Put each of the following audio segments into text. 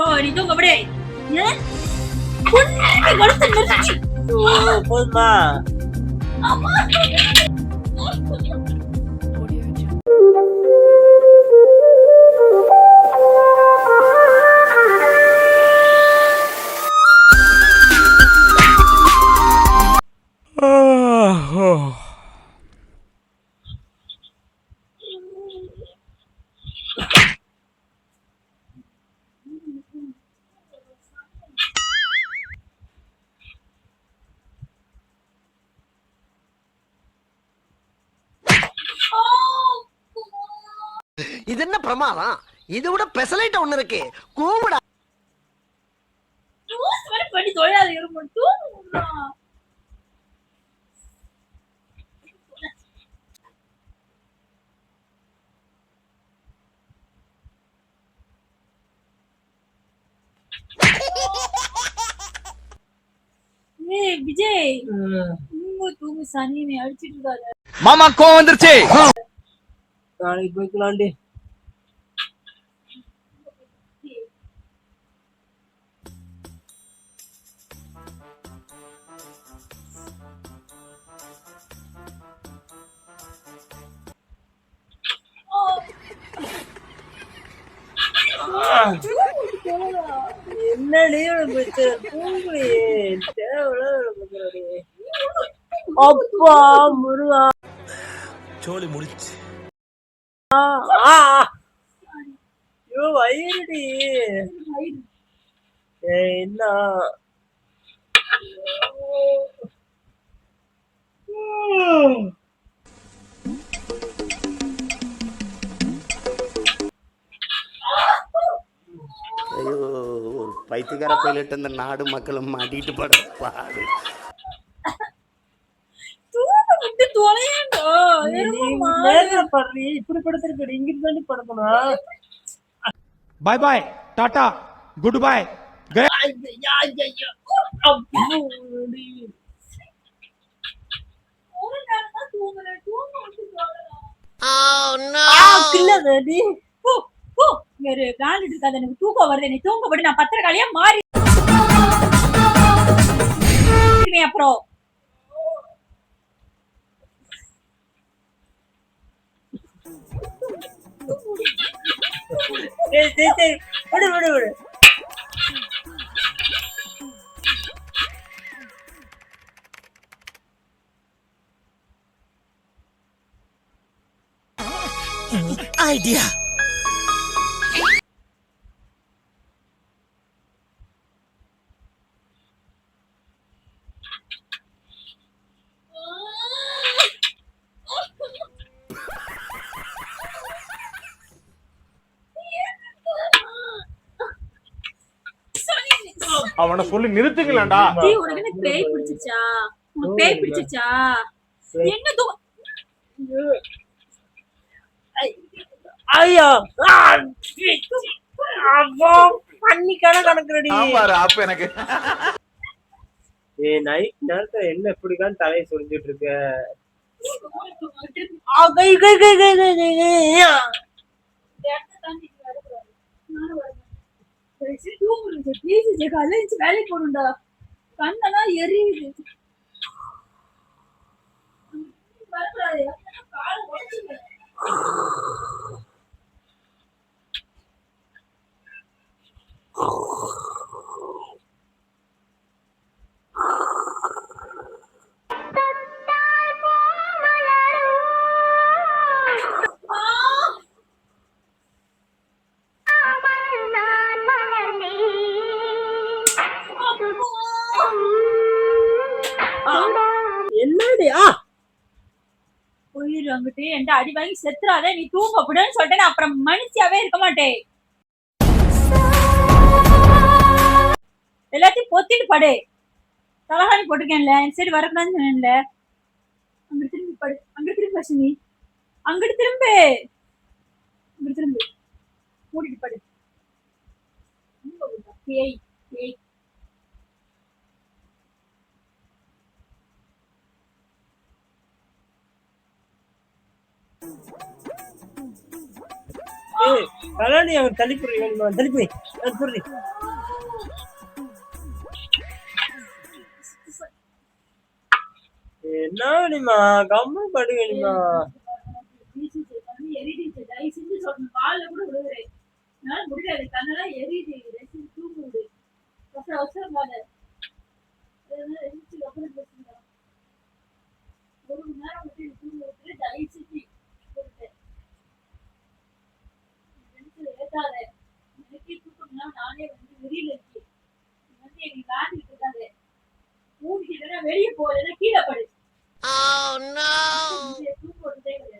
போ நீ தூங்க அப்படியே ஏன்? உன்னை கழுத்தை நெரிச்சு. போதுமா அம்மா. இது என்ன பிரமாதம்? இது விட பெசலைட் ஒண்ணு இருக்கு. கூவுடா. பண்ணி. தூங்குடா. ஏய் விஜய். தூங்கு தூங்கு சனி நீ அடிச்சிட்டு இருக்காத. மாமா கோவம் வந்துருச்சு. நாளைக்கு போய்க்கலாண்டி என்னடி அப்பா முருகா சோலி முடிச்சு ஆ. ஐயோ வயிறுடி ஏய், என்ன ஐயோ பைத்தியக்கார பைலட் இந்த நாடு மக்களும் மாட்டிட்டு பட பாடு. தூங்க விட்டு தொலையண்டா? எறும்பு நீ மாதிரி. நேர்ல படுறி இப்படி போ ஒரு பிராண்ட் இருக்காது எனக்கு தூக்கம் வருது. என்னை தூங்க போட்டு நான் பத்திரக்காளியா மாறி அப்புறம் சரி சரி சரி. அவனை சொல்லி நிறுத்துங்களேன்டா உனக்கு பேய் பிடிச்சிச்சா உனக்கு பேய் பிடிச்சிச்சா என்ன ஐயா அப்பா, பண்ணி கணக்கு கணக்குறடி பாரு அப்ப எனக்கு ஏய் நைட் நேரத்துல என்ன இப்படிதான் தலையை சொரிஞ்சிட்டு இருக்க கை கை கை கை தூங்குறேன் சார். please வேலைக்கு போகணும்டா. கண்ணெல்லாம் எரியுது. வந்துட்டு என்கிட்ட அடி வாங்கி செத்துறாத நீ தூங்க கூடன்னு சொல்லிட்டு நான் அப்புறம் மனுஷியாவே இருக்க மாட்டேன். எல்லாத்தையும் பொத்திட்டு படு. தலகாணி போட்டிருக்கேன்ல என் சைடு வரக்கூடாதுன்னு சொன்னேன்ல. அங்கிட்டு திரும்பி படு. அங்கிட்டு திரும்பி பசுனி அங்கிட்டு திரும்பு. அங்கிட்டு திரும்பு. மூடிட்டு படு. பேய் அவன் தூங்க விடு அப்புறம் அவசரம் பாரு அதனால எரிச்சு அப்புறம் பேசுங்க ஒரு மணி நேரம் தயவு செஞ்சு நெஞ்சில ஏத்தாத எனக்கே தூக்கம்னா நானே வந்து வெளியில இருக்கேன் வந்து என்னை காட்டிட்டு இருக்காது மூடிக்கிட்டா வெளியே போகலைன்னா கீழே படு. கிடையாது.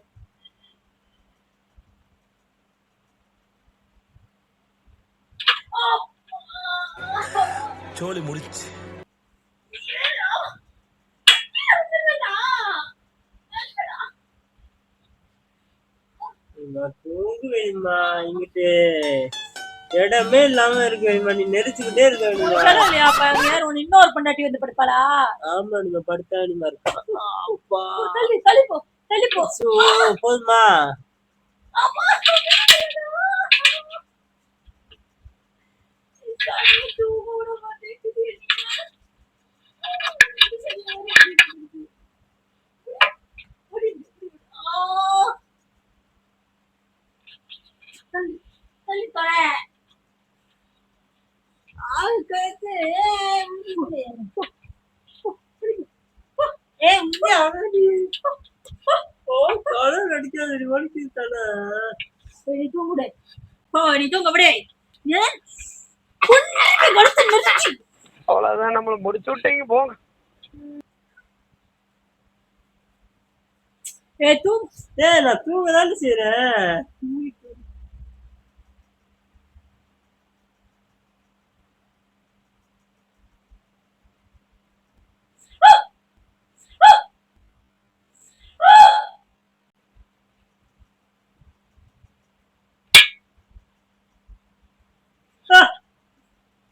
சோழி முடிச்சு தூங்க வேணுமா? இங்கிட்டு இடமே இல்லாம இருக்க வேணுமா? நீ நெரிச்சுக்கிட்டே இருக்க வேணுமா? சொல்லலையா அப்ப? யார் இன்னொரு பொண்டாட்டி வந்து படுப்பாளா? ஆமா நீங்க படுத்தா நீமா இருக்கான் அப்பா தள்ளி தள்ளி போ தள்ளி போ. சோ, போதுமா? தூங்க விட மாட்டேங்குது. ஆ. தள்ளி, தள்ளி தொலை. ஆள் கேட்டு, ஏய் இங்க அவனடி. ஓ கலர் அடிக்காத வலிக்கு தானே நீ தூங்குடு. போ, நீ தூங்க விடு. ஏன்? பொண்ணுக்கு கழுத்தை நெரிச்சு. அவ்வளவுதான் நம்மள முடிச்சு விட்டீங்க போங்க ஏய், தூங்கு. ஏய் நான் தூங்க செய்யறேன்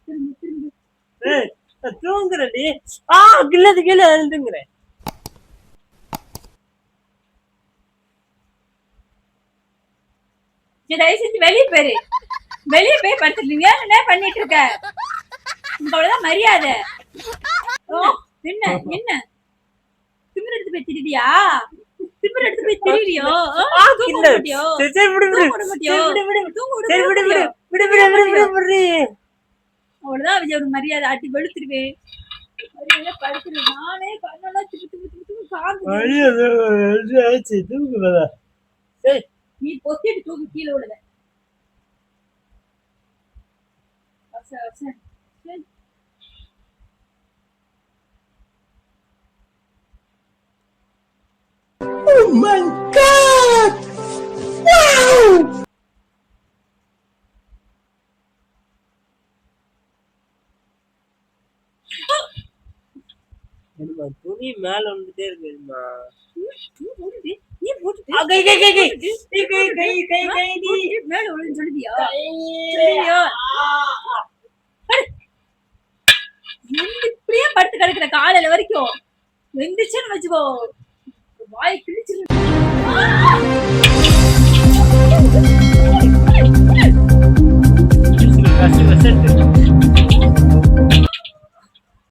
திரும்பு, திரும்பு. தூங்குறேன்டி ஆ கில்லது கீழே எழுதுங்கிறேன் நீ தயவு செஞ்சு வெளியே போயிரு. வெளியே போய் படுத்துட்டு என்ன பண்ணிட்டு இருக்க? மரியாதை. ஓ என்ன என்ன? திமிர் எடுத்து போய் திரிவியா திமிர் எடுத்து போய் திரிவியோ ஆ தூங்க விடு தூங்க விடு தூங்க சரி அவ்வளவுதான் விஜய் ஒரு மரியாதை ஆட்டி வெளுத்துருவேன். மரியாதை படுத்துரு. நானே கண்ணெல்லாம் திப்பு திப்பு திப்பு திப்பு காந்து நீ பொத்திட்டு தூக்கு கீழே விழுத அவசர, அவசர. கை, ஆ, கை, டி. போட்டுட்டு மேல விழுன்னு சொல்லுவியா? சொல்லுவியா? படு. எந்த இப்படியே படுத்து கிடக்குற காலையில வரைக்கும் எந்திரிச்சுன்னு வச்சுக்கோ வாய் கஷ்டம், கஷ்டம்.